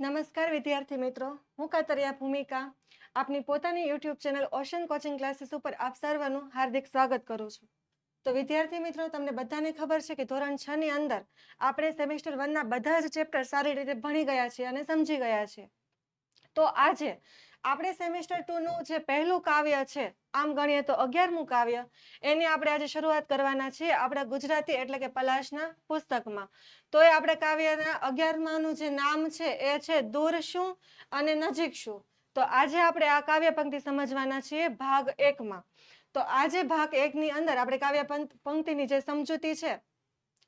નમસ્કાર, વિદ્યાર્થી મિત્રો. હું કાતરિયા ભૂમિકા. આપની પોતાની YouTube channel ocean coaching classes ઉપર આપ સર્વનું હાર્દિક સ્વાગત કરું છું. તો વિદ્યાર્થી મિત્રો, તમને બધાને ખબર છે કે ધોરણ છ ની અંદર આપણે સેમેસ્ટર વનના બધા જ ચેપ્ટર સારી રીતે ભણી ગયા છીએ અને સમજી ગયા છીએ. તો આજે આપણે સેમેસ્ટર ટુ નું જે પહેલું કાવ્ય છે, આમ ગણીએ તો અગિયારમું કાવ્ય, એની આપણે આજે શરૂઆત કરવાના છીએ આપણા ગુજરાતી એટલે કે પલાશના પુસ્તકમાં. તો એ આપણે કાવ્યના અગિયારમાનું જે નામ છે, એ છે દૂર શું અને નજીક શું? તો આજે આપણે આ કાવ્ય પંક્તિ સમજવાના છીએ ભાગ એકમાં. તો આજે ભાગ એકની અંદર આપણે કાવ્ય પંક્તિની જે સમજૂતી છે,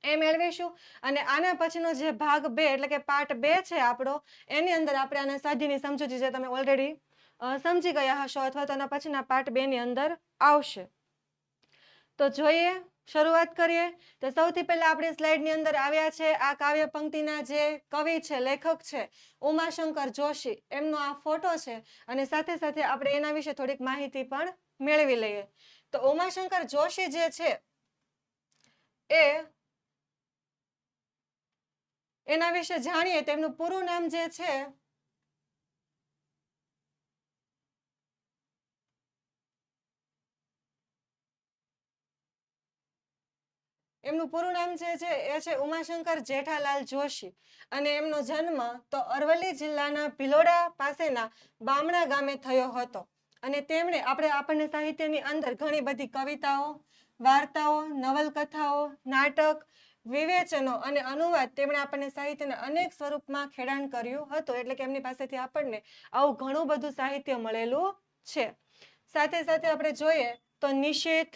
એ મેળવીશું. અને આના પછીનો જે ભાગ બે એટલે કે પાર્ટ બે છે આપણો, એની અંદર આપણે આના સાધ્યની સમજૂતી જે તમે ઓલરેડી સમજી ગયા હશો અથવા તો એના પછીના પાર્ટ બે ની અંદર આવશે. તો જોઈએ, શરૂઆત કરીએ. તો સૌથી પહેલા આપણે સ્લાઇડની અંદર આવ્યા છે. આ કાવ્ય પંક્તિના જે કવિ છે, લેખક છે, ઉમાશંકર જોશી. એમનો આ ફોટો છે અને સાથે સાથે આપણે એના વિશે થોડીક માહિતી પણ મેળવી લઈએ. તો ઉમાશંકર જોશી જે છે, એ એના વિશે જાણીએ તેમનું પૂરું નામ જે છે એમનું પૂરું નામ જે છે, એ છે ઉમાશંકર જેઠાલાલ જોશી. અને એમનો જન્મ તો અરવલ્લી જિલ્લાના ભિલોડા પાસેના બામણા ગામે થયો હતો. અને તેમણે આપણે આપણને સાહિત્યની અંદર ઘણી બધી કવિતાઓ, વાર્તાઓ, નવલકથાઓ, નાટક, વિવેચનો અને અનુવાદ તેમણે આપણને સાહિત્યના અનેક સ્વરૂપમાં ખેડાણ કર્યું હતું. એટલે કે એમની પાસેથી આપણને આવું ઘણું બધું સાહિત્ય મળેલું છે. સાથે સાથે આપણે જોઈએ તો નિશિત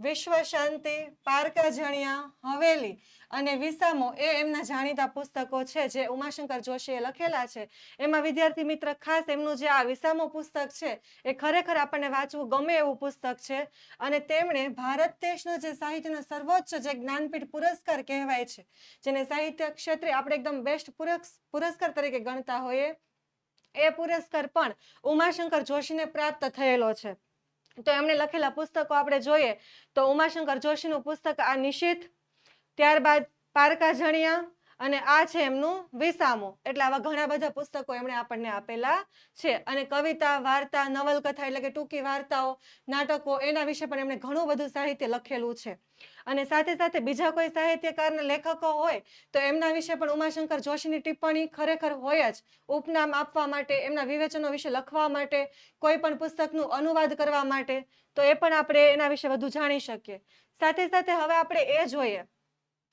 વિશ્વ શાંતિ પારકા જણિયા, હવેલી અને વિસામો એ એમના જાણીતા પુસ્તકો છે જે ઉમાશંકર જોશીએ લખેલા છે. એમાં વિદ્યાર્થી મિત્ર ખાસ એમનું જે આ વિસામો પુસ્તક છે એ ખરેખર આપણને વાંચવું ગમે એવું પુસ્તક છે અને તેમણે ભારત દેશનો જે સાહિત્યનો સર્વોચ્ચ જે જ્ઞાનપીઠ પુરસ્કાર કહેવાય છે, જેને સાહિત્ય ક્ષેત્રે આપણે એકદમ બેસ્ટ પુરસ્કાર તરીકે ગણતા હોઈએ, એ પુરસ્કાર પણ ઉમાશંકર જોશીને પ્રાપ્ત થયેલો છે. તો એમણે લખેલા પુસ્તકો આપણે જોઈએ તો ઉમાશંકર જોશીનું પુસ્તક આ નિશિત, ત્યારબાદ પારકા જણિયા અને આ છે એમનું વિસામો. એટલે આવા ઘણા બધા પુસ્તકો એમણે આપણને આપેલા છે. અને કવિતા, વાર્તા, નવલકથા એટલે કે ટૂંકી વાર્તાઓ, નાટકો, એના વિશે પણ એમણે ઘણું બધું સાહિત્ય લખેલું છે. અને સાથે સાથે બીજા કોઈ સાહિત્યકારના લેખકો હોય, તો એમના વિશે પણ ઉમાશંકર જોશીની ટિપ્પણી ખરેખર હોય જ ઉપનામ આપવા માટે, એમના વિવેચનો વિશે લખવા માટે, કોઈ પણ પુસ્તકનું અનુવાદ કરવા માટે, તો એ પણ આપણે એના વિશે વધુ જાણી શકીએ. સાથે સાથે હવે આપણે એ જોઈએ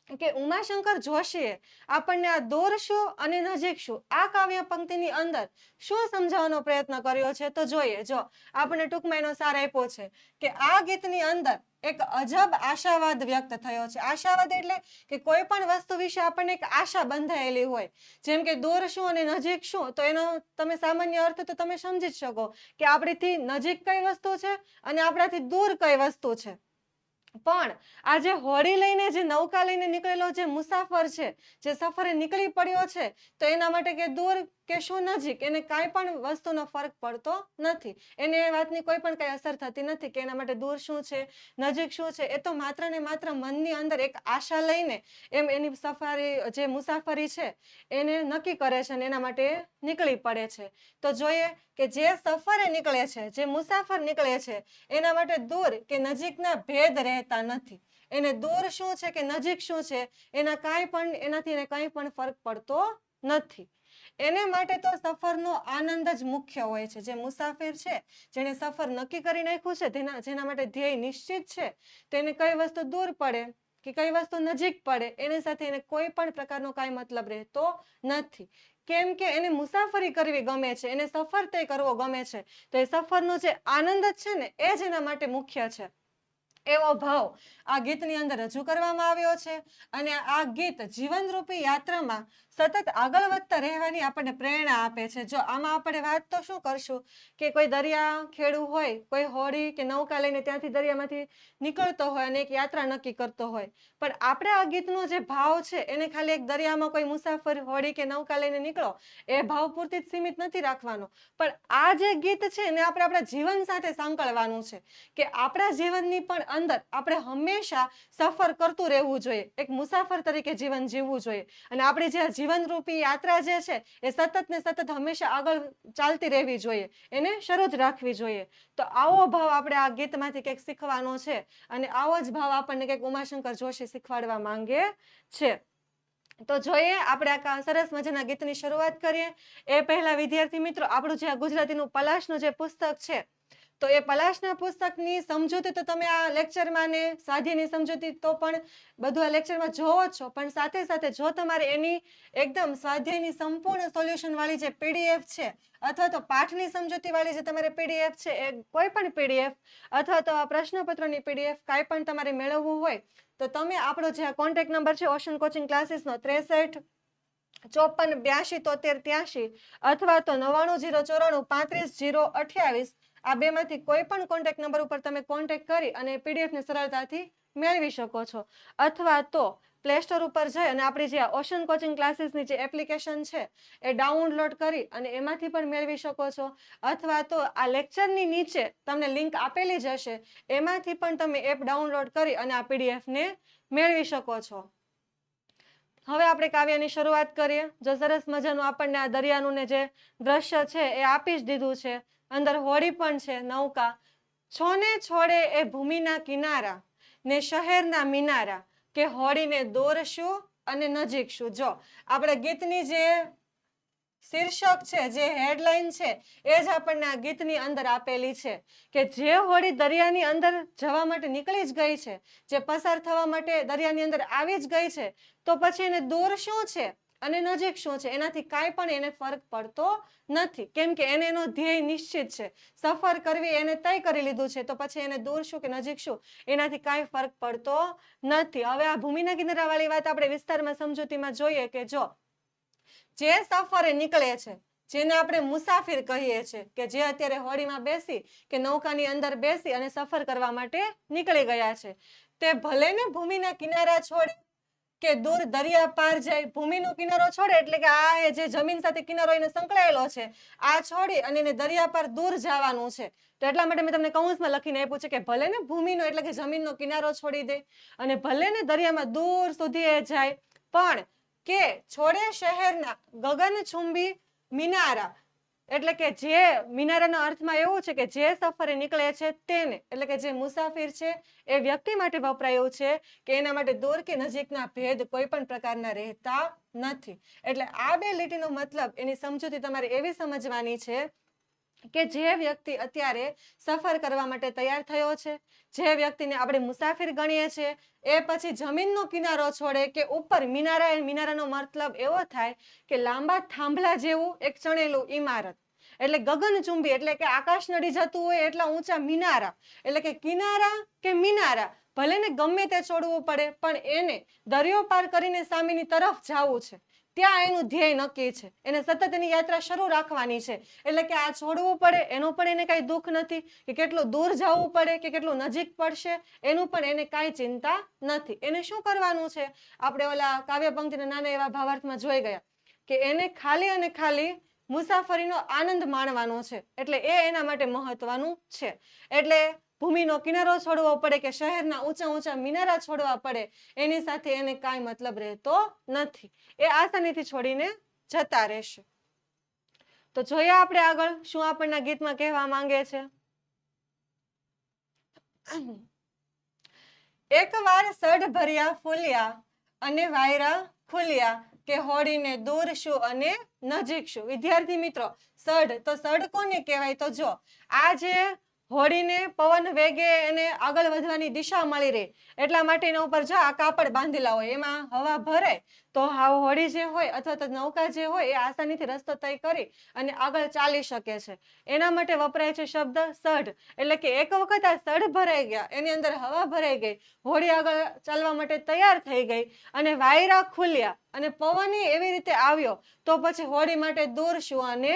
કે ઉમાશંકર જોશીએ આપણને આ દૂર શું અને નજીક શું આ કાવ્ય પંક્તિની અંદર શું સમજાવવાનો પ્રયત્ન કર્યો છે? તો જોઈએ, જો આપણને ટૂંકમાં એનો સાર આપ્યો છે કે આ ગીતની અંદર એક અજબ આશાવાદ વ્યક્ત થયો છે. આશાવાદ એટલે કે કોઈ પણ વસ્તુ વિશે આપણને એક આશા બંધાયેલી હોય. જેમ કે દૂર શું અને નજીક શું તો એનો તમે સામાન્ય અર્થ તો તમે સમજી જ શકો કે આપણીથી નજીક કઈ વસ્તુ છે અને આપણાથી દૂર કઈ વસ્તુ છે. પણ આજે હોડી લઈને જે નૌકા લઈને નીકળેલો જે મુસાફર છે, જે સફરે નીકળી પડ્યો છે, તો એના માટે કે દૂર કે શું નજીક? એને કાંઈ પણ વસ્તુનો ફરક પડતો નથી. એને એ વાતની કોઈ પણ કંઈ અસર થતી નથી કે એના માટે દૂર શું છે, નજીક શું છે. એ તો માત્ર ને માત્ર મનની અંદર એક આશા લઈને એમ એની સફારી, જે મુસાફરી છે, એને નક્કી કરે છે અને એના માટે નીકળી પડે છે. તો જોઈએ કે જે સફરે નીકળે છે, જે મુસાફર નીકળે છે, એના માટે દૂર કે નજીકના ભેદ રહેતા નથી. એને દૂર શું છે કે નજીક શું છે, એના કાંઈ પણ, એનાથી એને કંઈ પણ ફરક પડતો નથી. એને માટે તો સફરનો આનંદ જ મુખ્ય હોય છે. જે મુસાફિર છે, જેણે સફર નક્કી કરી નાખ્યું છે, તેના, જેના માટે ધ્યેય નિશ્ચિત છે, તેને કઈ વસ્તુ દૂર પડે કે કઈ વસ્તુ નજીક પડે, એની સાથે એને કોઈ પણ પ્રકારનો કાંઈ મતલબ રહેતો નથી. કેમ કે એને મુસાફરી કરવી ગમે છે, એને સફર તે કરવો ગમે છે, તો એ સફરનો જે આનંદ છે ને, એ જ એના માટે મુખ્ય છે. એવો ભાવ આ ગીતની અંદર રજૂ કરવામાં આવ્યો છે અને આ ગીત જીવનરૂપી યાત્રામાં સતત આગળ વધતા રહેવાની આપણને પ્રેરણા આપે છે. જો આમાં આપણે વાત તો શું કરશું? કે કોઈ દરિયા ખેડું હોય, કોઈ હોડી કે નૌકા લઈને ત્યાંથી દરિયામાંથી નીકળતો હોય અને એક યાત્રા નક્કી કરતો હોય. પણ આપણે આ ગીતનો જે ભાવ છે, એને ખાલી એક દરિયામાં કોઈ મુસાફર, હોડી કે નૌકા લઈને નીકળો, એ ભાવ પૂરતી જ સીમિત નથી રાખવાનો. પણ આ જે ગીત છે, એને આપણે આપણા જીવન સાથે સંકળવાનું છે. કે આપણા જીવનની પણ અંદર આપણે હંમેશા સફર કરતું રહેવું જોઈએ. એક મુસાફર તરીકે જીવન જીવવું જોઈએ. અને આપણી જે જીવનરૂપી યાત્રા જે છે, એ સતત ને સતત હંમેશા આગળ ચાલતી રહેવી જોઈએ. એને શરૂ જ રાખવી જોઈએ. તો આવો ભાવ આપણે આ ગીતમાંથી કંઈક શીખવાનો છે અને આવો જ ભાવ આપણને કંઈક ઉમાશંકર જોશી શીખવાડવા માંગે છે. તો જોઈએ આપણે આ સરસ મજાના ગીતની શરૂઆત કરીએ. એ પહેલા વિદ્યાર્થી મિત્રો, આપણું જે ગુજરાતીનું પલાશનું જે પુસ્તક છે તો એ પલાશના પુસ્તકની સમજૂતી તો તમે આ લેક્ચરમાં ને સાધ્યની સમજૂતી તો પણ બધું આ લેક્ચરમાં જોવો છો. પણ સાથે સાથે જો તમારે એની એકદમ સ્વાધ્યાયની સંપૂર્ણ સોલ્યુશન વાળી જે પીડીએફ છે, અથવા તો પાઠની સમજૂતી વાળી જે તમારે પીડીએફ છે, એ કોઈ પણ પીડીએફ અથવા તો આ પ્રશ્નપત્રોની પીડીએફ કાંઈ પણ તમારે મેળવવું હોય, તો તમે આપણો જે આ કોન્ટેક્ટ નંબર છે ઓશન કોચિંગ ક્લાસીસનો ત્રેસઠ, ચોપન બ્યાસી તોતેર ત્યાસી અથવા તો નવ્વાણું, જીરો, ચોરાણું, પાંત્રીસ, જીરો, અઠ્યાવીસ આ બેમાંથી કોઈ પણ કોન્ટેક્ટ નંબર ઉપર તમે કોન્ટેક્ટ કરી અને પીડીએફને સરળતાથી મેળવી શકો છો. અથવા તો પ્લે સ્ટોર ઉપર જઈ અને આપણી જે ઓશન કોચિંગ ક્લાસીસની જે એપ્લિકેશન છે, એ ડાઉનલોડ કરી અને એમાંથી પણ મેળવી શકો છો. અથવા તો આ લેક્ચરની નીચે તમને લિંક આપેલી જ હશે. એમાંથી પણ તમે એપ ડાઉનલોડ કરી અને આ પીડીએફને મેળવી શકો છો. હવે આપણે કાવ્યની શરૂઆત કરીએ. જો સરસ મજાનું આપણને આ દરિયાનું ને જે દ્રશ્ય છે એ આપી જ દીધું છે. અંદર હોડી પણ છે, નૌકા. છોને છોડે એ ભૂમિના કિનારા ને શહેરના મિનારા કે હોડીને દોરશું અને નજીક શું જો આપણે ગીતની જે શીર્ષક છે, જે હેડલાઇન છે, એ જ આપણને આ ગીતની અંદર આપેલી છે કે જે હોડી દરિયાની અંદર જવા માટે નીકળી જ ગઈ છે, જે પસાર થવા માટે દરિયાની અંદર આવી જ ગઈ છે, તો પછી એને દૂર શું છે અને નજીક શું છે? એનાથી કાંઈ પણ એને ફરક પડતો નથી. કેમ કે એને એનો ધ્યેય નિશ્ચિત છે. સફર કરવી એને તય કરી લીધું છે, તો પછી એને દૂર શું કે નજીક શું? એનાથી કાંઈ ફરક પડતો નથી. હવે આ ભૂમિના કિનારાવાળી વાત આપણે વિસ્તારમાં સમજૂતીમાં જોઈએ કે જો જે સફરે નીકળે છે, જેને આપણે મુસાફિર કહીએ છીએ કે જે અત્યારે હોડીમાં બેસી, કે નૌકાની અંદર બેસી અને સફર કરવા માટે નીકળી ગયા છે. તે ભલે ને ભૂમિના કિનારા છોડે, કે દૂર દરિયા પાર જાય, ભૂમિનો કિનારો છોડે, એટલે કે આ જે જમીન સાથે કિનારો એને સંકળાયેલો છે, આ છોડી અને એને દરિયા પાર દૂર જવાનું છે. તો એટલા માટે મેં તમને કૌંસમાં લખીને આપ્યું છે કે ભલે ને ભૂમિનો એટલે કે જમીનનો કિનારો છોડી દે અને ભલે ને દરિયામાં દૂર સુધી એ જાય, પણ કે છોડે શહેરના ગગનચુંબી મિનારા. એટલે કે જે મિનારાના અર્થમાં એવું છે કે જે સફરે નીકળે છે તેને. એટલે કે જે મુસાફિર છે એ વ્યક્તિ માટે વપરાયું છે કે એના માટે દૂર કે નજીકના ભેદ કોઈ પણ પ્રકારના રહેતા નથી. એટલે આ બે લીટીનો મતલબ એની સમજૂતી તમારે એવી સમજવાની છે કે જે વ્યક્તિ અત્યારે સફર કરવા માટે તૈયાર થયો છે, જે વ્યક્તિને આપણે મુસાફિર ગણીએ છીએ, એ પછી જમીનનો કિનારો છોડે કે ઉપર મિનારા, મિનારાનો મતલબ એવો થાય કે લાંબા થાંભલા જેવું એક ચણેલું ઇમારત એટલે ગગનચુંબી એટલે કે આકાશ નડી જતું હોય એટલા ઊંચા મિનારા. એટલે કે કિનારા કે મિનારા ભલે ને ગમે તે છોડવું પડે, પણ એને દરિયો પાર કરીને સામેની તરફ જવું છે. ત્યાં એનું ધ્યેય નક્કી છે. એને સતત એની યાત્રા શરૂ રાખવાની છે. એટલે કે આ છોડવું પડે, એનું પણ એને કાંઈ દુઃખ નથી, કે કેટલું દૂર જવું પડે, કે કેટલું નજીક પડશે, એનું પણ એને કાંઈ ચિંતા નથી. એને શું કરવાનું છે? આપણે ઓલા કાવ્ય પંક્તિના નાના એવા ભાવાર્થમાં જોઈ ગયા કે એને ખાલી અને ખાલી મુસાફરીનો આનંદ માણવાનો છે. એટલે એ એના માટે મહત્વનું છે. એટલે ભૂમિનો કિનારો છોડવો પડે કે શહેરના ઊંચા ઊંચા મિનારા છોડવા પડે, એની સાથે એને કાંઈ મતલબ રહેતો નથી. એ આસાનીથી છોડીને જતા રહેશે. તો જોઈએ આપણે આગળ શું આપણના ગીતમાં કહેવા માંગે છે. એકવાર સડ ભર્યા ફૂલ્યા અને વાયરા ખુલ્યા કે હોડીને દૂર શું અને નજીક શું? વિદ્યાર્થી મિત્રો, સડ તો સડ કોને કહેવાય તો જો આ જે હોડીને પવન વેગે એને આગળ વધવાની દિશા મળી રહે, એટલા માટે એના ઉપર જો આ કાપડ બાંધેલા હોય, એમાં હવા ભરાય તો હા હોડી જે હોય અથવા તો નૌકા જે હોય, એ આસાનીથી રસ્તો તય કરી અને આગળ ચાલી શકે છે. એના માટે વપરાય છે શબ્દ સઢ, એટલે કે એક વખત આ સઢ ભરાઈ ગયા, એની અંદર હવા ભરાઈ ગઈ હોડી આગળ ચાલવા માટે તૈયાર થઈ ગઈ અને વાયરા ખુલ્યા અને પવન એવી રીતે આવ્યો, તો પછી હોડી માટે દૂર શું અને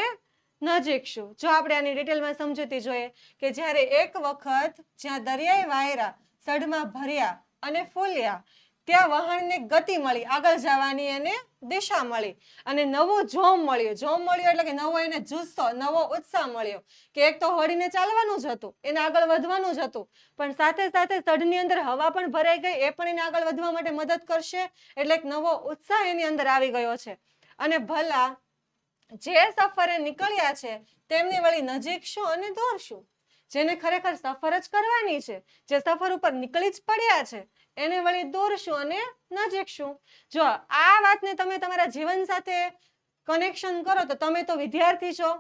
નજીક શું જો આપણે આની ડિટેલમાં સમજૂતી જોઈએ કે જ્યારે એક વખત જ્યાં દરિયાઈ વાયરા સઢમાં ભર્યા અને ફૂલ્યા, ત્યાં વહાણને ગતિ મળી, આગળ જવાની એને દિશા મળી અને નવો જોમ મળ્યો. જોમ મળ્યો એટલે કે નવો એને જુસ્સો, નવો ઉત્સાહ મળ્યો કે એક તો હોડીને ચાલવાનું જ હતું, એને આગળ વધવાનું જ હતું, પણ સાથે સાથે સઢની અંદર હવા પણ ભરાઈ ગઈ, એ પણ એને આગળ વધવા માટે મદદ કરશે, એટલે એક નવો ઉત્સાહ એની અંદર આવી ગયો છે. અને ભલા જે સફરે નીકળ્યા છે, તેમની વળી નજીક શું અને દૂર શું? જેને ખરેખર સફર જ કરવાની છે, જે સફર ઉપર નીકળી જ પડ્યા છે, એને વળી દૂર શું અને નજીક શું? જો આ વાતને તમે તમારા જીવન સાથે કનેક્શન કરો તો તમે તો વિદ્યાર્થી છો.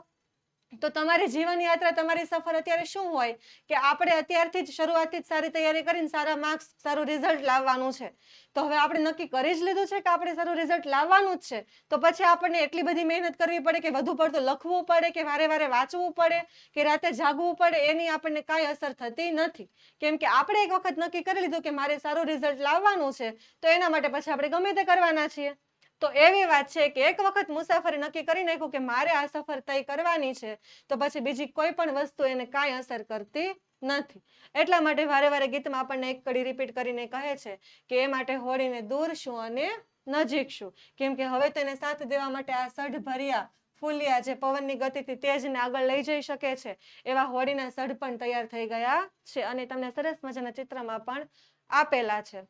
તો તમારી જીવન યાત્રા, તમારી સફર અત્યારે શું હોય? કે આપણે અત્યારથી જ શરૂઆતથી જ સારી તૈયારી કરીને સારા માર્ક્સ સારું રિઝલ્ટ લાવવાનું છે. તો હવે આપણે નક્કી કરી જ લીધું છે કે આપણે સારું રિઝલ્ટ લાવવાનું જ છે. તો પછી આપણને એટલી બધી મહેનત કરવી પડે કે વધુ પડતું લખવું પડે, કે વારે વારે વાંચવું પડે, કે રાતે જાગવું પડે, એની આપણને કાંઈ અસર થતી નથી. કેમ કે આપણે એક વખત નક્કી કરી લીધું કે મારે સારું રિઝલ્ટ લાવવાનું છે, તો એના માટે પછી આપણે ગમે તે કરવાના છીએ. તો એવી વાત છે કે એક વખત મુસાફરી નક્કી કરી નાખ્યું કે મારે આ સફર તય કરવાની છે, તો પછી બીજી કોઈ પણ વસ્તુ એને કાંઈ અસર કરતી નથી. એટલા માટે વારે વારે ગીતમાં આપણને એક કડી રિપીટ કરીને કહે છે કે એ માટે હોળીને દૂર શું અને નજીક શું કેમ કે હવે તેને સાથ દેવા માટે આ સઢ ભર્યા ફૂલિયા જે પવનની ગતિથી તેજને આગળ લઈ જઈ શકે છે, એવા હોળીના સઢ પણ તૈયાર થઈ ગયા છે અને તમને સરસ મજાના ચિત્રમાં પણ આપેલા છે.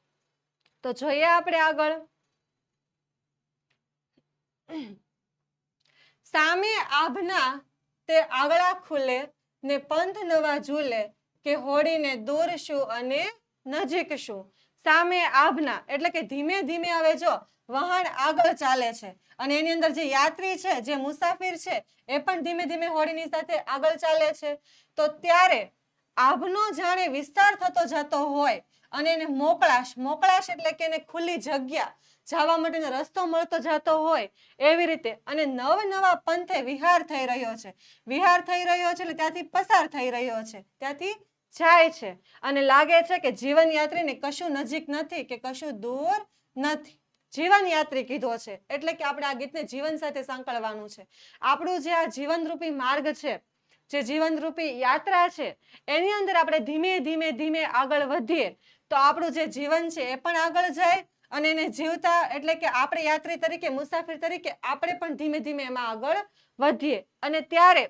તો જોઈએ આપણે આગળ. સામે આભના તે આગળા ખુલે ને પંથ નવા ઝૂલે કે હોડીને દૂર શું અને નજીક શું? સામે આભના એટલે કે ધીમે ધીમે હવે જો વહાણ આગળ ચાલે છે અને એની અંદર જે યાત્રી છે, જે મુસાફિર છે, એ પણ ધીમે ધીમે હોડીની સાથે આગળ ચાલે છે. તો ત્યારે આભનો જાણે વિસ્તાર થતો જતો હોય અને એને મોકળાશ મોકળાશ એટલે કે એને ખુલ્લી જગ્યા જવા માટેનો રસ્તો મળતો જતો હોય એવી રીતે. અને નવ નવા પંથે વિહાર થઈ રહ્યો છે. વિહાર થઈ રહ્યો છે એટલે ત્યાંથી પસાર થઈ રહ્યો છે. ત્યાંથી જાય છે. અને લાગે છે કે જીવનયાત્રીને કશું નજીક નથી કે કશું દૂર નથી. જીવનયાત્રી કીધો છે. એટલે કે આપણે આ ગીતને જીવન સાથે સાંકળવાનું છે. આપણું જે આ જીવનરૂપી માર્ગ છે, જે જીવનરૂપી યાત્રા છે, એની અંદર આપણે ધીમે ધીમે ધીમે આગળ વધીએ તો આપણું જે જીવન છે એ પણ આગળ જાય અને એને જીવતા એટલે કે આપણે યાત્રી તરીકે, મુસાફર તરીકે આપણે પણ ધીમે ધીમે એમાં આગળ વધીએ. અને ત્યારે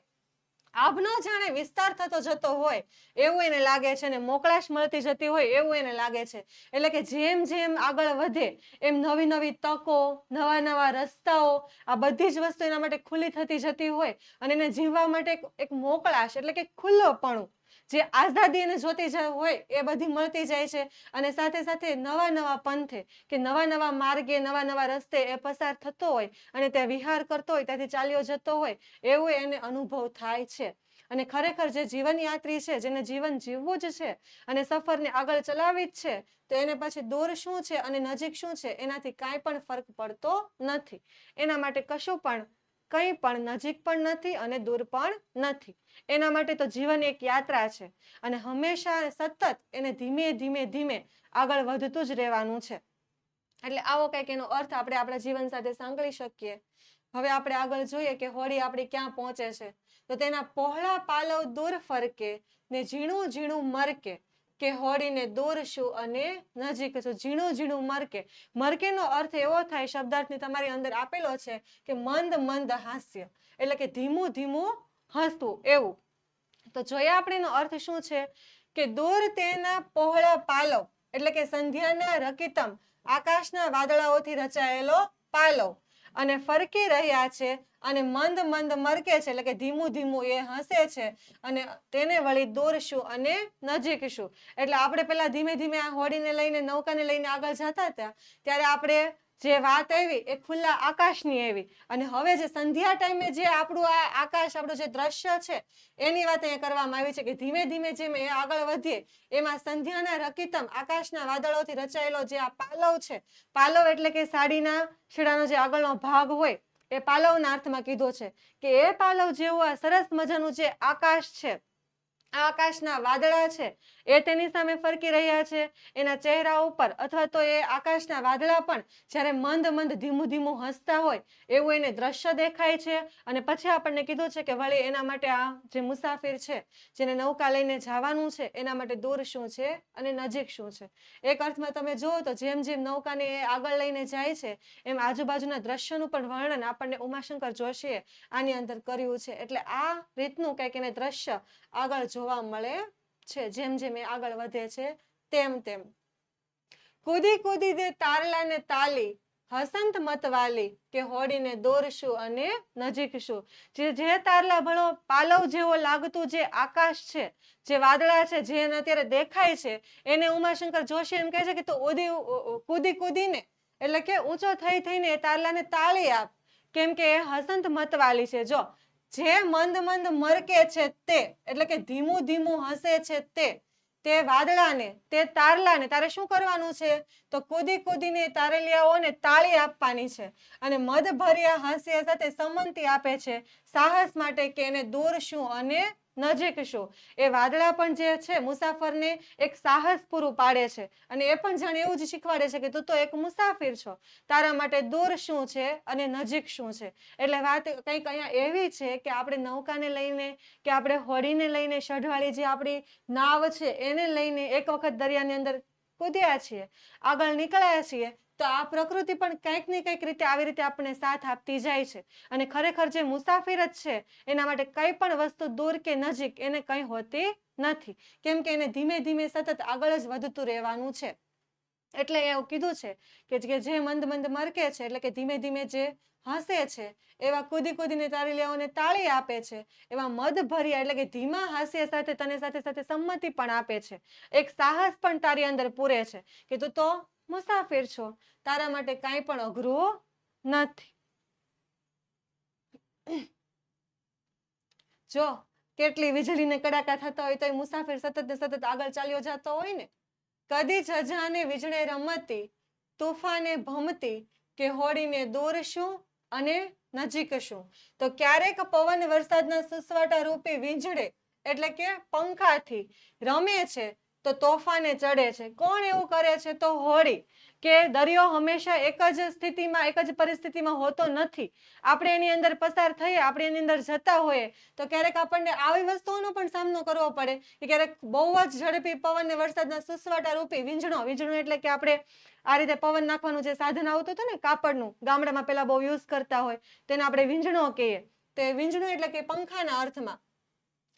આભનો જાણે વિસ્તાર થતો જતો હોય, એવું એને લાગે છે અને મોકળાશ મળતી જતી હોય, એવું એને લાગે છે. એટલે કે જેમ જેમ આગળ વધે, એમ નવી નવી તકો, નવા નવા રસ્તાઓ, આ બધી જ વસ્તુ એના માટે ખુલ્લી થતી જતી હોય અને એને જીવવા માટે એક- મોકળાશ એટલે કે ખુલ્લોપણું જે આઝાદી એને જોતી જ હોય એ બધી મળતી જાય છે અને સાથે સાથે નવા નવા પંથે કે નવા નવા માર્ગે, નવા નવા રસ્તે એ પસાર થતો હોય અને ત્યાં વિહાર કરતો હોય, ત્યાંથી ચાલ્યો જતો હોય, એવું એને અનુભવ થાય છે. અને ખરેખર જે જીવનયાત્રી છે, જેને જીવન જીવવું જ છે અને સફરને આગળ ચલાવી જ છે, તો એને પછી દૂર શું છે અને નજીક શું છે, એનાથી કાંઈ પણ ફરક પડતો નથી. એના માટે કશું પણ કંઈ પણ નજીક પણ નથી અને દૂર પણ નથી. એના માટે તો જીવન એક યાત્રા છે અને હંમેશા સતત એને ધીમે ધીમે ધીમે આગળ વધતું જ રહેવાનું છે. એટલે આવો કંઈક એનો અર્થ આપણે આપણા જીવન સાથે સાંકળી શકીએ. હવે આપણે આગળ જોઈએ કે હોળી આપણી ક્યાં પહોંચે છે. તો તેના પહોળા પાલવ દૂર ફરકે ને ઝીણું ઝીણું મરકે કે હોળીને દૂર શું અને નજીક છું. ઝીણું ઝીણું મરકે. મરકેનો અર્થ એવો થાય, શબ્દાર્થની તમારી અંદર આપેલો છે કે મંદ મંદ હાસ્ય. એટલે કે ધીમું ધીમું હસવું, એવું. તો જોઈએ આપણે એનો અર્થ શું છે? કે દૂર તેના પહોળા પાલવ એટલે કે સંધ્યાના રકિતમ, આકાશના વાદળાઓથી રચાયેલો પાલવ અને ફરકી રહ્યા છે અને મંદ મંદ મરકે છે, એટલે કે ધીમું ધીમું એ હસે છે અને તેને વળી દોરશું અને નજીકશું. એટલે આપણે પેલા ધીમે ધીમે આ હોડીને લઈને, નૌકાને લઈને આગળ જતા હતા, ત્યારે આપણે જે વાત આવી એ ખુલ્લા આકાશની આવી. અને હવે જે સંધ્યા ટાઈમે જે આપણું આ આકાશ, આપણું જે દ્રશ્ય છે, એની વાત અહીંયા કરવામાં આવી છે કે ધીમે ધીમે જેમ એ આગળ વધીએ, એમાં સંધ્યાના રકિતમ આકાશના વાદળોથી રચાયેલો જે આ પાલવ છે, પાલવ એટલે કે સાડીના શીડાનો જે આગળનો ભાગ હોય, એ પાલવના અર્થમાં કીધો છે કે એ પાલવ જેવું આ સરસ મજાનું જે આકાશ છે, આ આકાશના વાદળા છે એ તેની સામે ફરકી રહ્યા છે. એના ચહેરા ઉપર અથવા તો એ આકાશના વાદળા પણ જ્યારે મંદ મંદ ધીમું ધીમું હસતા હોય એવું એને દ્રશ્ય દેખાય છે. અને પછી આપણને કીધું છે કે વળી એના માટે આ જે મુસાફિર છે, જેને નૌકા લઈને જવાનું છે, એના માટે દૂર શું છે અને નજીક શું છે? એક અર્થમાં તમે જુઓ તો જેમ જેમ નૌકાને એ આગળ લઈને જાય છે, એમ આજુબાજુના દ્રશ્યનું પણ વર્ણન આપણને ઉમાશંકર જોશીએ આની અંદર કર્યું છે. એટલે આ રીતનું કંઈક એને દ્રશ્ય આગળ જોવા મળે છે, જેમ જેમ એ આગળ વધે છે, તેમ તેમ. કૂદી કૂદી દે તારલાને તાલી, હસંત મતવાલી કે હોડીને દોરશું અને નજીકશું. જે જે તારલા ભણો, પાલવ જેવો લાગતું જે આકાશ છે, જે વાદળા છે, જે એને અત્યારે દેખાય છે, એને ઉમાશંકર જોશી એમ કહે છે કે તું ઉદી કૂદી કૂદીને, એટલે કે ઊંચો થઈ થઈને એ તારલાને તાળી આપ. કેમ કે એ હસંત મતવાલી છે. જો જે મંદ મંદ મરકે છે તે, એટલે કે ધીમું ધીમું હસે છે તે તે વાદળાને, તે તારલાને, તારે શું કરવાનું છે? તો કૂદી કૂદીને તારેલિયાઓને તાળી આપવાની છે અને મદભર્યા હાસ્ય સાથે સંમતિ આપે છે સાહસ માટે કે એને દૂર શું અને નજીક શું એ વાદળા પણ જે છે, મુસાફરને એક સાહસ પૂરું પાડે છે અને એ પણ જાણે એવું જ શીખવાડે છે કે તું તો એક મુસાફિર છો. તારા માટે દૂર શું છે અને નજીક શું છે? એટલે વાત કંઈક અહીંયા એવી છે કે આપણે નૌકાને લઈને કે આપણે હોડીને લઈને શઢવાળી જે આપણી નાવ છે, એને લઈને એક વખત દરિયાની અંદર કૂદ્યા છીએ. આગળ નીકળ્યા છીએ. તો આ પ્રકૃતિ પણ કંઈક ને કંઈક રીતે આવી રીતે આપણને સાથ આપતી જાય છે. અને ખરેખર જે મુસાફિર જ છે, એના માટે કંઈ પણ વસ્તુ દૂર કે નજીક એને કંઈ હોતી નથી. કેમ કે એને ધીમે ધીમે સતત આગળ જ વધતું રહેવાનું છે. એટલે એવું કીધું છે કે જે મંદ મંદ મરકે છે, એટલે કે ધીમે ધીમે જે હસે છે, એવા કૂદી કૂદીને લેવાને તાળી આપે છે, એવા મદ ભર્યા એટલે કે ધીમા હાસ્ય સાથે તને સાથે સાથે સંમતિ પણ આપે છે. એક સાહસ પણ તારી અંદર પૂરે છે કે તું તો મુસાફિર છો. તારા માટે કાંઈ પણ અઘરું નથી. જો, કેટલી વીજળીને કડાકા થતા હોય તો મુસાફિર સતત ને સતત આગળ ચાલ્યો જતો હોય ને, કદી જજાને વીજળે રમતી, તોફાને ભમતી કે હોડીને દૂર શું અને નજીક શું તો ક્યારેક પવન વરસાદના સુસવાટા રૂપે વીજળે, એટલે કે પંખાથી, રમે છે તો તોફાને ચડે છે. કોણ એવું કરે છે? તો હોળી, કે દરિયો હંમેશા એક જ સ્થિતિમાં, એક જ પરિસ્થિતિમાં હોતો નથી. આપણે એની અંદર પસાર થઈએ, આપણે એની અંદર જતા હોઈએ, તો ક્યારેક આપણને આવી વસ્તુઓનો પણ સામનો કરવો પડે. કે ક્યારેક બહુ જ ઝડપી પવન ને વરસાદના સુસવાટા રૂપી વીંઝણો વીંઝણો એટલે કે આપણે આ રીતે પવન નાખવાનું જે સાધન આવતું હતું ને, કાપડનું, ગામડામાં પેલા બહુ યુઝ કરતા હોય, તેને આપણે વીંઝણો કહીએ. તો એ વીંઝણું એટલે કે પંખાના અર્થમાં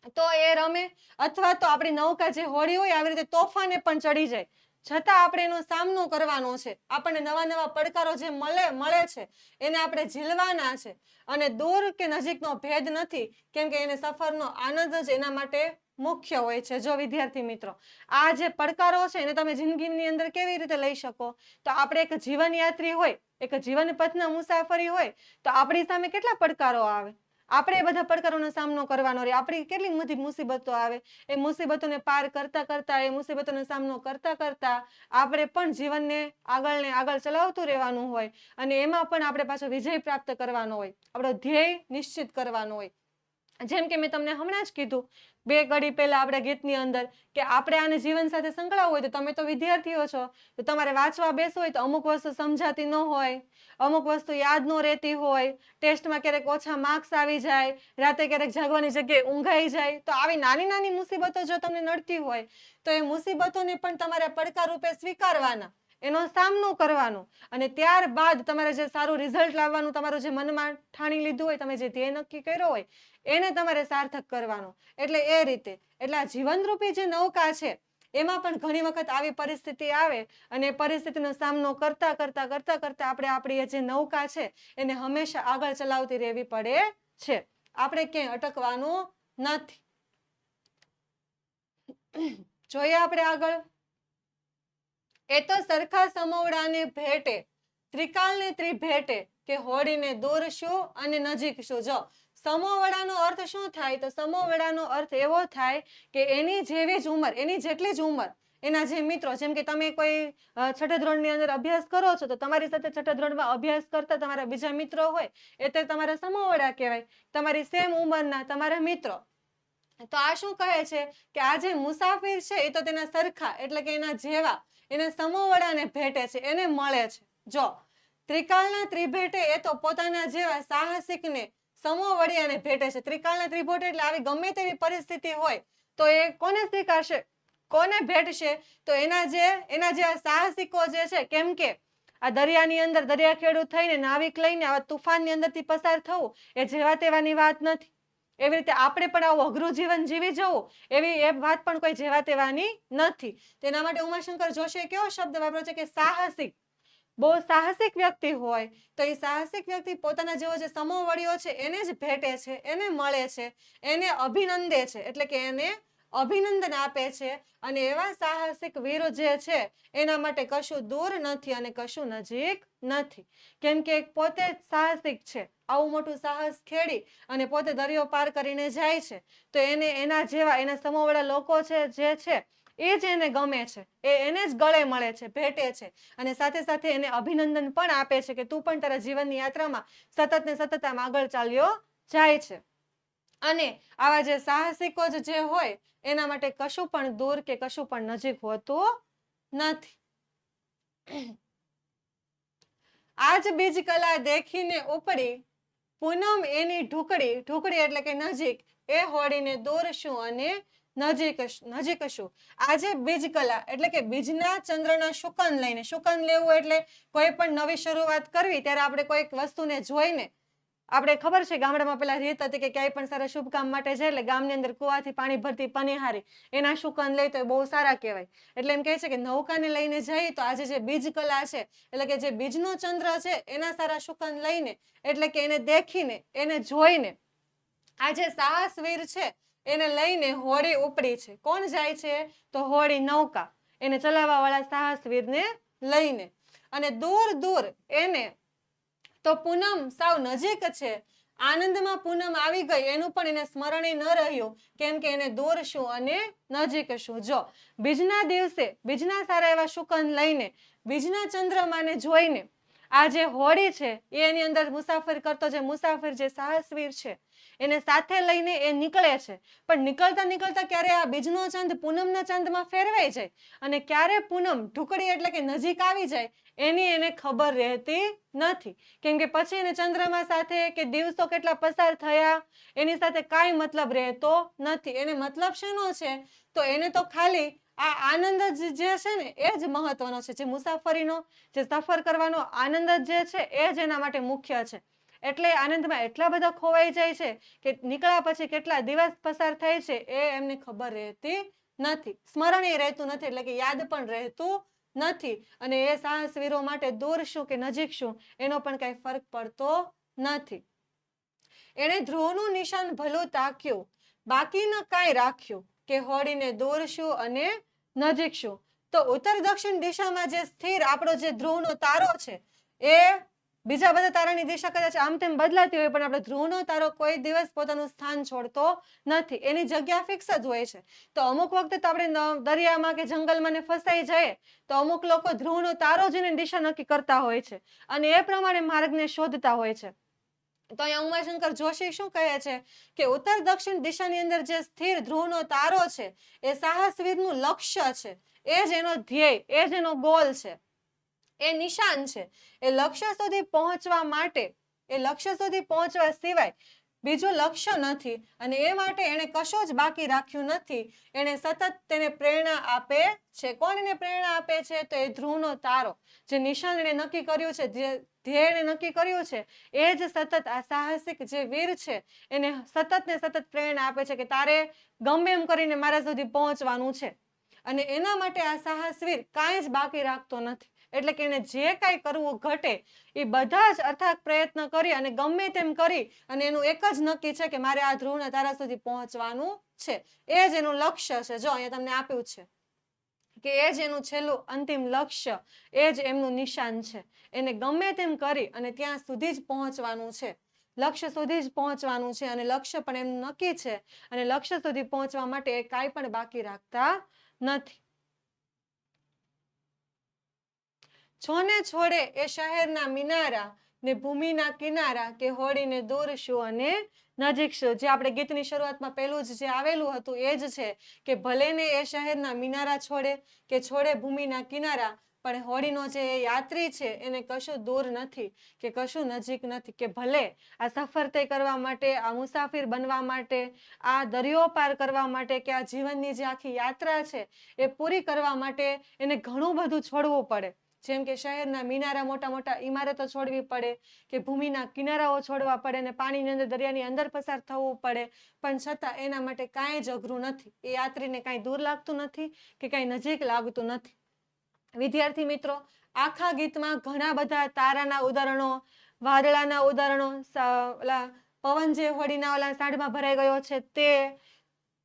તો એ રમે. અથવા તો આપણી નૌકા જે હોડી હોય આવી રીતે તોફાને પણ ચડી જાય. છતાં આપણે એનો સામનો કરવાનો છે. આપણને નવા નવા પડકારો જે મળે મળે છે, એને આપણે ઝીલવાના છે. અને દૂર કે નજીકનો ભેદ નથી. કેમ કે એને સફરનો આનંદ જ એના માટે મુખ્ય હોય છે. જો વિદ્યાર્થી મિત્રો, આ જે પડકારો છે એને તમે જિંદગીની અંદર કેવી રીતે લઈ શકો? તો આપણે એક જીવનયાત્રી હોય, એક જીવન પથના મુસાફરી હોય, તો આપણી સામે કેટલા પડકારો આવે? આપણે એ બધા પડકારોનો સામનો કરવાનો રહે. આપણી કેટલી બધી મુસીબતો આવે. એ મુસીબતોને પાર કરતા કરતા, એ મુસીબતોનો સામનો કરતા કરતા આપણે પણ જીવનને આગળ ને આગળ ચલાવતું રહેવાનું હોય અને એમાં પણ આપણે પાછો વિજય પ્રાપ્ત કરવાનો હોય. આપણો ધ્યેય નિશ્ચિત કરવાનો હોય. જેમ કે મેં તમને હમણાં જ કીધું, બે કડી પહેલા આપણે ગીતની અંદર કે આપણે આને જીવન સાથે સંકળાવવું હોય તો તમે તો વિદ્યાર્થીઓ છો, તો તમારે વાંચવા બેસવું હોય તો અમુક વસ્તુ સમજાતી ન હોય, અમુક વસ્તુ યાદ ન રહેતી હોય, ટેસ્ટમાં ક્યારેક ઓછા માર્ક્સ આવી જાય, રાતે ક્યારેક જાગવાની જગ્યાએ ઊંઘાઈ જાય, તો આવી નાની નાની મુસીબતો જો તમને નડતી હોય, તો એ મુસીબતોને પણ તમારે પડકાર રૂપે સ્વીકારવાના. એનો સામનો કરવાનો. અને ત્યારબાદ તમારે જે સારું રિઝલ્ટ લાવવાનું, તમારું જે મનમાં ઠાણી લીધું હોય, તમે જે ધ્યેય નક્કી કર્યો હોય, એને તમારે સાર્થક કરવાનો. એટલે એ રીતે. એટલે આ જીવનરૂપી જે નૌકા છે, એમાં પણ ઘણી વખત આવી પરિસ્થિતિ આવે અને પરિસ્થિતિનો સામનો કરતા કરતા કરતા કરતા આપણે આપણી જે નૌકા છે, એને હંમેશા આગળ ચલાવતી રહેવી પડે છે. આપણે ક્યાંય અટકવાનું નથી. જોઈએ આપણે આગળ. એ તો સરખા સમવડાને ભેટે, ત્રિકાલને ત્રિભેટે કે હોડીને દૂર શું અને નજીક શું. જો, સમોવડાનો અર્થ શું થાય? તો સમોવડાનો અર્થ એવો થાય કે એની જેવી જ ઉંમર, એની જેટલી જ ઉંમર એના જે મિત્રો, જેમ કે તમે કોઈ છઠ્ઠા ધોરણની અંદર અભ્યાસ કરો છો, તો તમારી સાથે છઠ્ઠા ધોરણમાં અભ્યાસ કરતા તમારા બીજા મિત્રો હોય, એ તે તમારા સમોવડા કહેવાય. તમારી સેમ ઉંમરના તમારા મિત્રો. તો આ શું કહે છે? કે આ જે મુસાફિર છે, એ તો તેના સરખા, એટલે કે એના જેવા એને સમોવડાને ભેટે છે, એને મળે છે. જો, ત્રિકાળના ત્રિભેટે એ તો પોતાના જેવા સાહસિકને સમોવડિયાને ભેટે છે. ત્રિકાળના ત્રિભેટે એટલે આવી ગમે તેવી પરિસ્થિતિ હોય, તો એ કોને સ્વીકારશે? કોને ભેટશે? તો એના જે, એના જેવા સાહસિકો જે છે, કેમ કે આ દરિયાની અંદર દરિયા ખેડૂત થઈને નાવિક લઈને આવા તુફાનની અંદરથી પસાર થવું, એ જેવા તેવાની વાત નથી. એવી રીતે આપણે પણ આવું અઘરું જીવન જીવી જવું, એવી એ વાત પણ કોઈ જેવા તેવાની નથી. તેના માટે ઉમાશંકર જોશીએ કેવો શબ્દ વાપર્યો છે કે સાહસિક. બહુ સાહસિક વ્યક્તિ હોય, તો એ સાહસિક વ્યક્તિ પોતાના જેવો જે સમોવડીઓ છે, એને જ ભેટે છે, એને મળે છે, એને અભિનંદે છે, એટલે કે એને અભિનંદન આપે છે, અને એવા સાહસિક વીરો જે છે, એના માટે કશું દૂર નથી અને કશું નજીક નથી. કેમ કે પોતે સાહસિક છે. આવું મોટું સાહસ ખેડી અને પોતે દરિયો પાર કરીને જાય છે. તો એને એના જેવા, એના સમોવાળા લોકો છે, જે છે, એ જ એને ગમે છે. એ એને જ ગળે મળે છે, ભેટે છે. અને સાથે સાથે એને અભિનંદન પણ આપે છે કે તું પણ તારા જીવનની યાત્રામાં સતત ને સતત આમ આગળ ચાલ્યો જાય છે. અને આવા જે સાહસિકો જ જે હોય, એના માટે કશું પણ દૂર કે કશું પણ નજીક હોતું નથી. આજ બીજ કલા દેખીને ઉપડી પૂનમ એની ઢુકડી ઢુકડી એટલે કે નજીક, એ હોડીને દોરશું અને નજીક નજીક શું આજે બીજ કલા એટલે કે બીજના ચંદ્રના શુકન લઈને, શુકન લેવું એટલે કોઈ પણ નવી શરૂઆત કરવી, ત્યારે આપણે કોઈક વસ્તુને જોઈને આપણે ખબર છે, ગામડામાં પેલા રીત હતી કે ક્યાંય પણ સારા શુભ કામ માટે જાય એટલે ગામની અંદર કુવાથી પાણી ભરતી પનિહારી, એના શુકન લઈ તો એ બહુ સારા કહેવાય. એટલે એમ કહે છે કે નૌકાને લઈને જઈ તો આજે જે બીજ કલા છે, એટલે કે જે બીજનો ચંદ્ર છે, એના સારા શુકન લઈને, એટલે કે એને દેખીને, એને જોઈને, આ જે સાહસવીર છે, એને લઈને હોળી ઉપડી છે. કોણ જાય છે? તો હોળી નૌકા. એને ચલાવવા વાળા સાહસવીરને લઈને. અને દૂર દૂર એને તો પૂનમ સાવ નજીક છે. આનંદમાં પૂનમ આવી ગઈ, એનું પણ એને સ્મરણે ન રહ્યું. કેમ કે એને દૂર શું અને નજીક શું જો, બીજના દિવસે, બીજના સારા એવા શુકન લઈને, બીજના ચંદ્રમાને જોઈને આ જે હોડી છે, એ એની અંદર મુસાફર કરતો જે મુસાફર, જે સાહસવીર છે, એને સાથે લઈને એ નીકળે છે. પણ નીકળતા નીકળતા ક્યારે આ બીજનો ચંદ પૂનમના ચંદમાં ફેરવાઈ જાય? અને ક્યારે પૂનમ ઢુકડી એટલે કે નજીક આવી જાય, એની એને ખબર રહેતી નથી. કેમ કે પછી એને ચંદ્રમા સાથે કે દિવસો કેટલા પસાર થયા, એની સાથે કાંઈ મતલબ રહેતો નથી. એને મતલબ શેનો છે? તો એને તો ખાલી આ આનંદ જ જે છે ને, એ જ મહત્વનો છે. જે મુસાફરીનો, જે સફર કરવાનો આનંદ જ છે, એ જ એના માટે મુખ્ય છે. એટલે આનંદમાં એટલા બધા ખોવાઈ જાય છે કે નીકળ્યા પછી કેટલા દિવસ પસાર થાય છે, એ એમને ખબર રહેતી નથી. સ્મરણીય રહેતું નથી, એટલે કે યાદ પણ રહેતું નથી. અને એ સાહસવીરો માટે દૂર શું કે નજીક શું, એનો પણ કઈ ફરક પડતો નથી. એણે ધ્રુવનું નિશાન ભલું તાક્યું, બાકીનું કાંઈ રાખ્યું. કે હોડીને દૂર શું અને નજીક શું તો ઉત્તર દક્ષિણ દિશામાં જે સ્થિર આપણો જે ધ્રુવનો તારો છે, એ બીજા બધા તારાની દિશા કદાચ આમ તેમ બદલાતી હોય, પણ આપણે ધ્રુવનો તારો કોઈ દિવસ પોતાનું સ્થાન છોડતો નથી. એની જગ્યા ફિક્સ જ હોય છે. તો અમુક વખતે તો આપણે દરિયામાં કે જંગલમાં ને ફસાઈ જઈએ, તો અમુક લોકો ધ્રુવનો તારો જોઈને દિશા નક્કી કરતા હોય છે. અને એ પ્રમાણે માર્ગને શોધતા હોય છે. તો અહીંયા ઉમાશંકર જોશી શું કહે છે? કે ઉત્તર દક્ષિણ દિશાની અંદર જે સ્થિર ધ્રુવનો તારો છે, એ સાહસવીરનું લક્ષ્ય છે. એ જ એનો ધ્યેય, એ જ એનો ગોલ છે. એ નિશાન છે. એ લક્ષ્ય સુધી પહોંચવા માટે, એ લક્ષ્ય સુધી પહોંચવા સિવાય બીજું લક્ષ્ય નથી અને એ માટે એણે કશું જ બાકી રાખ્યું નથી. એણે સતત તેને પ્રેરણા આપે છે. કોણ એને પ્રેરણા આપે છે? તો એ ધ્રુવનો તારો. જે નિશાન એણે નક્કી કર્યું છે, જે ધ્યેય એણે નક્કી કર્યું છે, એ જ સતત આ સાહસિક જે વીર છે, એને સતત ને સતત પ્રેરણા આપે છે કે તારે ગમે એમ કરીને મારા સુધી પહોંચવાનું છે. અને એના માટે આ સાહસવીર કાંઈ જ બાકી રાખતો નથી. એટલે કે એને જે કાંઈ કરવું ઘટે, એ બધા જ અર્થાત પ્રયત્ન કરી અને ગમે તેમ કરી અને એનું એક જ નક્કી છે કે મારે આ ધ્રુવના તારા સુધી પહોંચવાનું છે. એ જ એનું લક્ષ્ય છે. જો અહીંયા તમને આપ્યું છે કે એ જ એનું છેલ્લું અંતિમ લક્ષ્ય, એ જ એમનું નિશાન છે. એને ગમે તેમ કરી અને ત્યાં સુધી જ પહોંચવાનું છે. લક્ષ્ય સુધી જ પહોંચવાનું છે અને લક્ષ્ય પણ એમનું નક્કી છે અને લક્ષ્ય સુધી પહોંચવા માટે એ કાંઈ પણ બાકી રાખતા નથી. છોને છોડે એ શહેરના મિનારા ને ભૂમિના કિનારા કે હોડીને દૂર શું અને નજીક શું? જે આપણે ગીતની શરૂઆતમાં પહેલું જ જે આવેલું હતું એ જ છે કે ભલે ને એ શહેરના મિનારા છોડે કે છોડે ભૂમિના કિનારા, પણ હોડીનો જે યાત્રી છે એને કશું દૂર નથી કે કશું નજીક નથી કે ભલે આ સફર તે કરવા માટે, આ મુસાફિર બનવા માટે, આ દરિયો પાર કરવા માટે કે આ જીવનની જે આખી યાત્રા છે એ પૂરી કરવા માટે એને ઘણું બધું છોડવું પડે. જેમ કે શહેરના મિનારા મોટા મોટા ઇમારતો છોડવી પડે, કે ભૂમિના કિનારાઓ છોડવા પડે ને પાણીની અંદર દરિયાની અંદર પસાર થવું પડે, પણ છતાં એના માટે કાંઈ જ અઘરું નથી. એ યાત્રીને કાંઈ દૂર લાગતું નથી કે કાંઈ નજીક લાગતું નથી. વિદ્યાર્થી મિત્રો, આખા ગીતમાં ઘણા બધા તારાના ઉદાહરણો, વાદળાના ઉદાહરણો ઓલા પવન જે હોડીના ઓલા સાંઢમાં ભરાઈ ગયો છે તે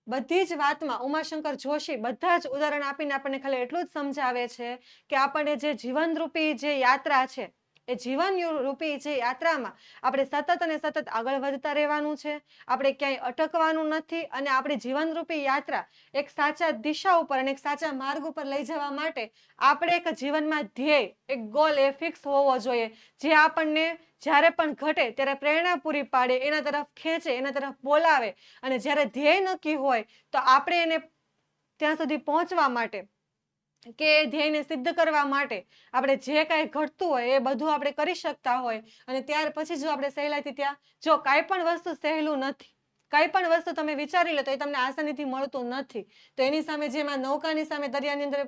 બધી જ વાતમાં ઉમાશંકર જોશી બધા જ ઉદાહરણ આપીને આપણને ખાલી એટલું જ સમજાવે છે કે આપણને જે જીવનરૂપી જે યાત્રા છે, એ જીવન રૂપી જે યાત્રામાં આપણે સતત અને સતત આગળ વધતા રહેવાનું છે, આપણે ક્યાંય અટકવાનું નથી અને આપણી જીવનરૂપી યાત્રા એક સાચા દિશા ઉપર અને એક સાચા માર્ગ ઉપર લઈ જવા માટે આપણે એક જીવનમાં ધ્યેય, એક ગોલ એ ફિક્સ હોવો જોઈએ, જે આપણને જ્યારે પણ ઘટે ત્યારે પ્રેરણા પૂરી પાડે, એના તરફ ખેંચે, એના તરફ બોલાવે અને જ્યારે ધ્યેય નક્કી હોય તો આપણે એને ત્યાં સુધી પહોંચવા માટે કે એ ધ્યેયને સિદ્ધ કરવા માટે આપણે જે કાંઈ ઘટતું હોય એ બધું આપણે કરી શકતા હોય અને ત્યાર પછી જો આપણે સહેલાઈથી ત્યાં, જો કાંઈ પણ વસ્તુ સહેલું નથી, કાંઈ પણ વસ્તુ તમે વિચારી લો તો એ તમને આસાનીથી મળતું નથી. તો એની સામે જેમાં નૌકાની સામે દરિયાની અંદર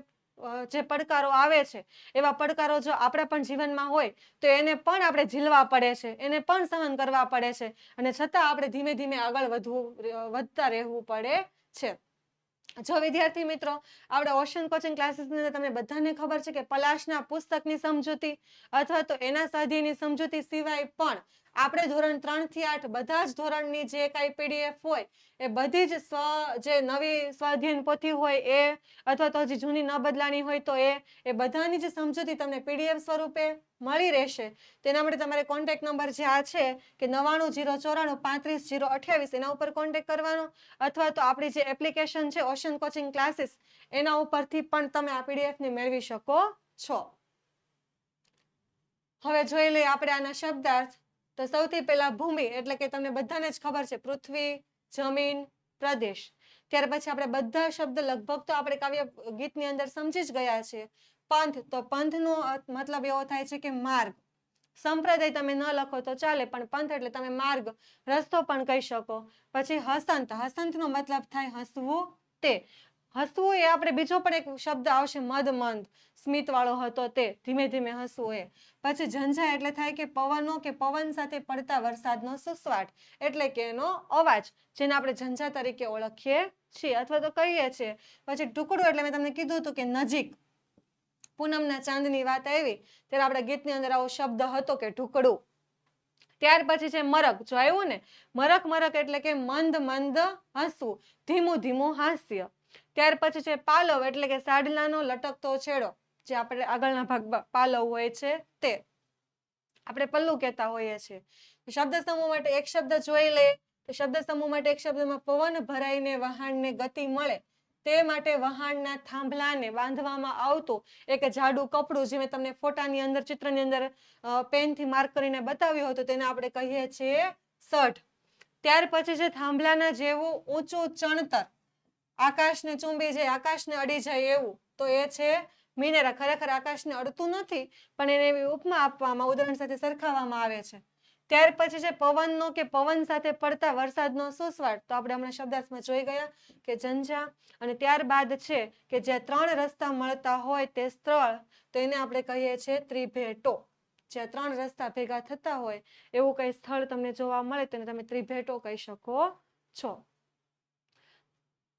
જે પડકારો આવે છે, એવા પડકારો જો આપણા પણ જીવનમાં હોય, તો એને પણ આપણે ઝીલવા પડે છે, એને પણ સહન કરવા પડે છે, અને છતાં આપણે ધીમે ધીમે આગળ વધવું વધતા રહેવું પડે છે. જો વિદ્યાર્થી મિત્રો, આપણે ઓશન કોચિંગ ક્લાસીસની અંદર તમને બધાને ખબર છે કે પલાશના પુસ્તકની સમજૂતી અથવા તો એના સ્વાધ્યાયની સમજૂતી સિવાય પણ આપણે ધોરણ ત્રણથી આઠ બધા જ ધોરણની જે કાંઈ પીડીએફ હોય, એ બધી જ સ્વ, જે નવી સ્વાધ્યાયન પોથી હોય એ, અથવા તો હજી જૂની ન બદલાણી હોય તો એ એ બધાની જે સમજૂતી તમને પીડીએફ સ્વરૂપે મળી રહેશે. તેના માટે તમારે કોન્ટેક્ટ નંબર જે આ છે કે નવ્વાણું જીરો ચોરાણું પાંત્રીસ જીરો અઠ્યાવીસ, એના ઉપર કોન્ટેક્ટ કરવાનો, અથવા તો આપણી જે એપ્લિકેશન છે ઓશન કોચિંગ ક્લાસીસ એના ઉપરથી પણ તમે આ પીડીએફને મેળવી શકો છો. હવે જોઈ લઈએ આપણે આના શબ્દાર્થ. તો સૌથી પહેલા ભૂમિ, એટલે કે તમને બધાને જ ખબર છે, પૃથ્વી, જમીન, પ્રદેશ. ત્યાર પછી આપણે બધા શબ્દ લગભગ તો આપણે કાવ્ય ગીતની અંદર સમજી જ ગયા છે પંથ, તો પંથનો મતલબ એવો થાય છે કે માર્ગ. સંપ્રદાય તમે ન લખો તો ચાલે, પણ પંથ એટલે તમે માર્ગ, રસ્તો પણ કહી શકો. પછી હસંત, હસંતનો મતલબ થાય હસવું તે. હસવું એ આપણે બીજો પણ એક શબ્દ આવશે મદમંદ સ્મિત વાળો હતો તે, ધીમે ધીમે હસવું એ. પછી ઝંઝા એટલે થાય કે પવનો કે પવન સાથે પડતા વરસાદનો સુસવાટ, એટલે કે એનો અવાજ, જેને આપણે ઝંઝા તરીકે ઓળખીએ છીએ અથવા તો કહીએ છીએ. પછી ટુકડું એટલે મેં તમને કીધું હતું કે નજીક. પૂનમના ચાંદની વાત આવી, ત્યારે આપણા ગીતની અંદર આવો શબ્દ હતો કે ઢુકડું ત્યાર પછી છે મરક, જો આવ્યું ને, મરક મરક એટલે કે મંદ મંદ હસવું, ધીમું ધીમું હાસ્ય. ત્યાર પછી છે પાલવ, એટલે કે સાડલાનો લટકતો છેડો, જે આપણે આગળના ભાગ પાલવ હોય છે તે. આપણે પલ્લું કહેતા હોઈએ છીએ. શબ્દ સમૂહ માટે એક શબ્દ જોઈ લે શબ્દ સમૂહ માટે એક શબ્દમાં પવન ભરાઈને વહાણને ગતિ મળે. તે માટે વહાણના થાંભલાને બાંધવામાં આવતું એક જાડું કપડું જે મેં તમને ફોટાની અંદર, ચિત્રની અંદર પેનથી માર્ક કરીને બતાવ્યું હતું, તેને આપણે કહીએ છીએ સઠ ત્યાર પછી છે થાંભલાના જેવું ઊંચું ચણતર. આકાશને ચુંબી જાય, આકાશને અડી જાય એવું. તો એ છે મિનેરા. ખરેખર આકાશને અડતું નથી, પણ એને એવી ઉપમા આપવામાં, ઉદાહરણ સાથે સરખાવવામાં આવે છે. ત્યાર પછી છે પવનનો કે પવન સાથે પડતા વરસાદનો સુસવાટ. તો આપણે હમણાં શબ્દાર્થમાં જોઈ ગયા કે ઝંઝા અને ત્યારબાદ છે કે જ્યાં ત્રણ રસ્તા મળતા હોય તે સ્થળ, તો એને આપણે કહીએ છીએ ત્રિભેટો. જ્યાં ત્રણ રસ્તા ભેગા થતા હોય, એવું કઈ સ્થળ તમને જોવા મળે તો એને તમે ત્રિભેટો કહી શકો છો.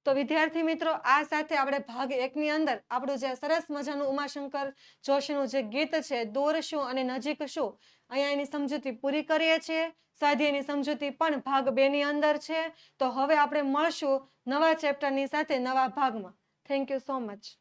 તો વિદ્યાર્થી મિત્રો, આ સાથે આપણે ભાગ એકની અંદર આપણું જે સરસ મજાનું ઉમાશંકર જોશીનું જે ગીત છે, દૂર શું અને નજીક શું, અહીંયા એની સમજૂતી પૂરી કરીએ છીએ. સ્વાધ્યાયની સમજૂતી પણ ભાગ બે ની અંદર છે. તો હવે આપણે મળશું નવા ચેપ્ટરની સાથે નવા ભાગમાં. Thank you so much